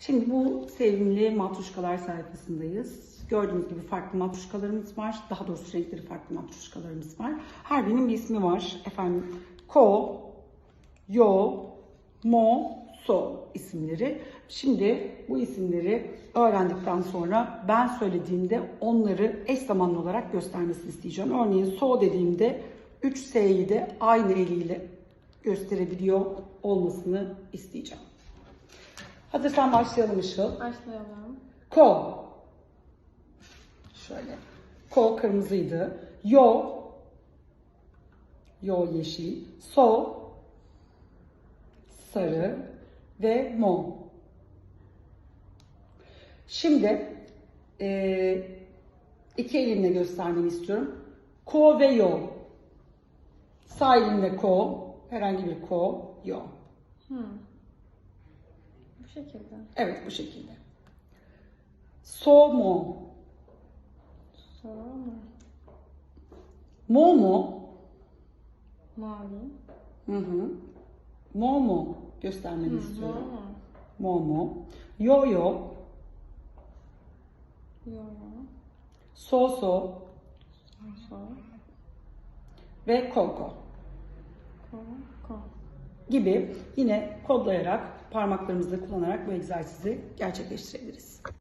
Şimdi bu sevimli matruşkalar sayfasındayız. Gördüğünüz gibi farklı matruşkalarımız var. Daha doğrusu renkleri farklı matruşkalarımız var. Her birinin bir ismi var. Efendim Ko, Yo, Mo, So isimleri. Şimdi bu isimleri öğrendikten sonra ben söylediğimde onları eş zamanlı olarak göstermesini isteyeceğim. Örneğin So dediğimde 3 S'yi de aynı eliyle gösterebiliyor olmasını isteyeceğim. Hazırsan başlayalım Işıl. Başlayalım. Ko. Şöyle. Ko kırmızıydı. Yo. Yo yeşil. So. Sarı. Ve mo. Şimdi eee, iki elimle göstermeni istiyorum. Ko ve yo. Sağ elimle ko. Herhangi bir ko. Yo. Hmm. Bu şekilde. Evet bu şekilde. So mo. Sonra mı? Mo mo. Mavi. Hı hı. Mo mo göstermeni istiyorum. Mor mu? Mo mo. Yo yo. Yo. So so. So. Ve ko ko. Gibi yine kodlayarak parmaklarımızı kullanarak bu egzersizi gerçekleştirebiliriz.